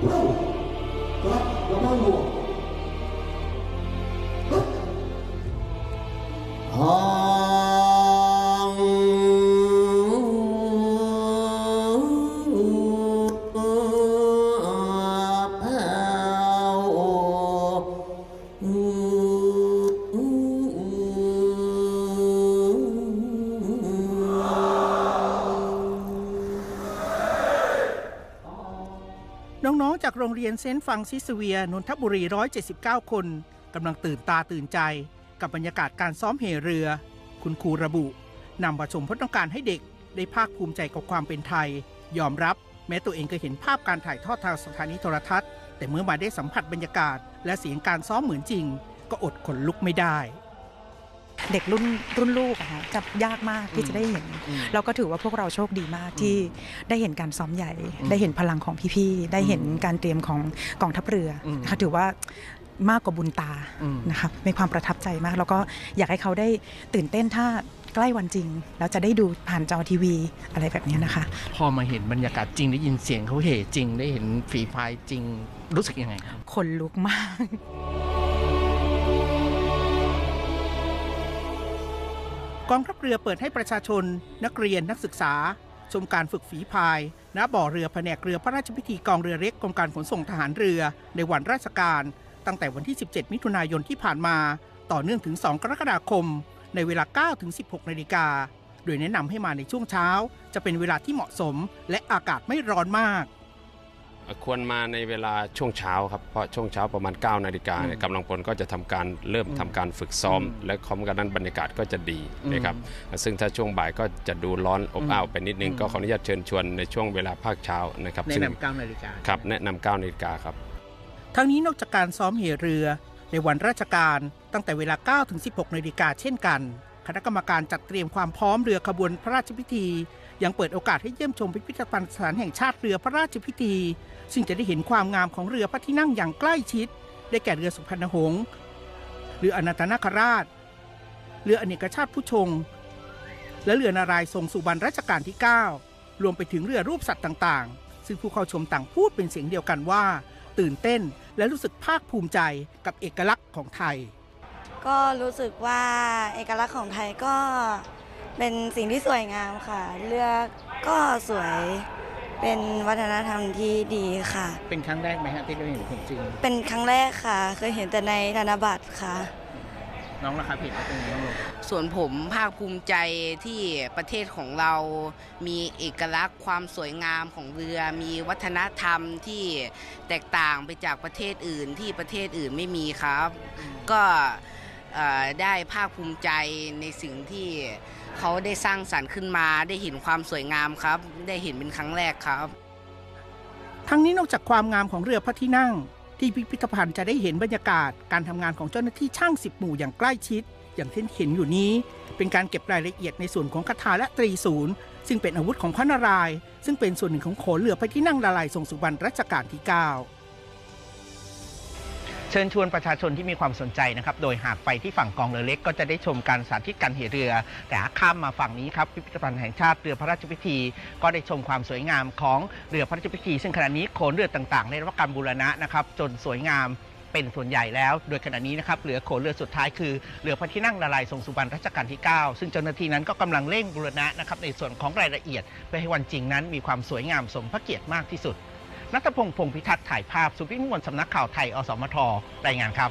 不动走了老帮你我。 น้องๆ จากโรงเรียนเซนต์ฟังซิสเวียนนทบุรี 179 คนกำลังตื่นตาตื่นใจ กับบรรยากาศการซ้อมเหเรือ คุณครูระบุนำมาชมเพราะต้องการให้เด็ก ได้ภาคภูมิใจกับความเป็นไทย ยอมรับ แม้ตัวเองเคยเห็นภาพการถ่ายทอดทางสถานีโทรทัศน์ แต่เมื่อมาได้สัมผัสบรรยากาศ และเสียงการซ้อมเหมือนจริง ก็อดขนลุกไม่ได้ เด็กรุ่นรุ่นลูกอะค่ะจะยากมากที่จะได้เห็น เราก็ถือว่าพวกเราโชคดีมากที่ได้เห็นการซ้อมใหญ่ ได้เห็นพลังของพี่ๆ ได้เห็นการเตรียมของกองทัพเรืออมนะคะถือว่ามากกว่าบุญตาอืมนะคะมีความประทับใจมาก แล้วก็อยากให้เขาได้ตื่นเต้นถ้าใกล้วันจริง แล้วจะได้ดูผ่านจอทีวีอะไรแบบนี้นะคะ พอมาเห็นบรรยากาศจริงได้ยินเสียงเขาเหจริง ได้เห็นฝีพายจริงรู้สึกยังไงครับคนลุกมาก กองทัพเรือเปิดให้ประชาชน นักเรียนนักศึกษา ชมการฝึกฝีพายณบ่อเรือแผนกเรือพระราชพิธีกองเรือเล็กกรมการขนส่งทหารเรือในวันราชการ ตั้งแต่วันที่ 17 มิถุนายนที่ผ่านมา ต่อเนื่องถึง 2 กรกฎาคม ในเวลา 9 ถึง 16 นาฬิกา โดยแนะนำให้มาในช่วงเช้า จะเป็นเวลาที่เหมาะสม และอากาศไม่ร้อนมาก ควรมาในเวลาช่วงเช้าครับเพราะช่วงเช้าประมาณ9นาฬิกาเนี่ยกำลังพลก็จะทำการเริ่มทำการฝึกซ้อม และพร้อมกันนั้นบรรยากาศก็จะดีนะครับซึ่งถ้าช่วงบ่ายก็จะดูร้อนอบอ้าวไปนิดนึงก็ขออนุญาตเชิญชวนในช่วงเวลาภาคเช้านะครับแนะซึ่งนำ9นาฬิกาครับแนะนำ9นาฬิกาครับทั้งนี้นอกจากการซ้อมเหเรือในวันราชการตั้งแต่เวลา9ถึง16นาฬิกาเช่นกัน คณะกรรมการจัดเตรียมความพร้อมเรือขบวนพระราชพิธี ยังเปิดโอกาสให้เยี่ยมชมพิพิธภัณฑ์สถานแห่งชาติเรือพระราชพิธี ซึ่งจะได้เห็นความงามของเรือพระที่นั่งอย่างใกล้ชิด ได้แก่เรือสุพรรณหงษ์เรืออนันตนาคราช เรืออเนกชาติผู้ชง และเรือนารายทรงสุบรรณรัชกาลที่ 9 รวมไปถึงเรือรูปสัตว์ต่างๆ ซึ่งผู้เข้าชมต่างพูดเป็นเสียงเดียวกันว่า ตื่นเต้นและรู้สึกภาคภูมิใจกับเอกลักษณ์ของไทย ก็รู้สึกว่าเอกลักษณ์ของไทยก็เป็นสิ่งที่สวยงามค่ะเรือก็สวยเป็นวัฒนธรรมที่ดีค่ะ เป็นครั้งแรกไหมฮะที่ได้เห็นของจริง เป็นครั้งแรกค่ะ เคยเห็นแต่ในธนบัตรค่ะ น้องราคาผิดแล้วเป็นไงบ้างลูกส่วนผมภาคภูมิใจที่ประเทศของเรา มีเอกลักษณ์ความสวยงามของเรือ มีวัฒนธรรมที่แตกต่างไปจากประเทศอื่นที่ประเทศอื่นไม่มีครับ ก็เอ่อ ได้ภาคภูมิใจในสิ่งที่เขาได้สร้างสรรค์ขึ้นมา ได้เห็นความสวยงามครับ ได้เห็นเป็นครั้งแรกครับ ทั้งนี้นอกจากความงามของเรือพระที่นั่ง ที่พิพิธภัณฑ์จะได้เห็นบรรยากาศการทำงานของเจ้าหน้าที่ช่างสิบหมู่อย่างใกล้ชิด อย่างที่เห็นอยู่นี้ เป็นการเก็บรายละเอียดในส่วนของคาถาและตรีศูนย์ซึ่งเป็นอาวุธของพระนารายณ์ซึ่งเป็นส่วนหนึ่งของโขนเรือพระที่นั่งละลายทรงสุบรรณรัชกาลที่9 ชิญชวนประชาชนที่มีความสนใจนะครับ โดยหากไปที่ฝั่งกองเรือเล็ก ก็จะได้ชมการสาธิตการเหเรือ แต่ข้ามมาฝั่งนี้ครับพิพิธภัณฑ์แห่งชาติเรือพระราชพิธี ก็ได้ชมความสวยงามของเรือพระราชพิธี ซึ่งขณะนี้โขนเรือต่างๆ ได้รับการบูรณะนะครับ จนสวยงามเป็นส่วนใหญ่แล้ว โดยขณะนี้นะครับเหลือโขนเรือสุดท้ายคือเรือพระที่นั่งละลายทรงสุบรรณรัชกาลที่ 9 ซึ่งเจ้าหน้าที่นั้นก็กำลังเร่งบูรณะนะครับในส่วนของรายละเอียดเพื่อให้วันจริงนั้นมีความสวยงามสมพระเกียรติมากที่สุด นัทพงษ์พงพิทักษ์ถ่ายภาพสุพิมลสำนักข่าวไทยอสมทรายงานครับ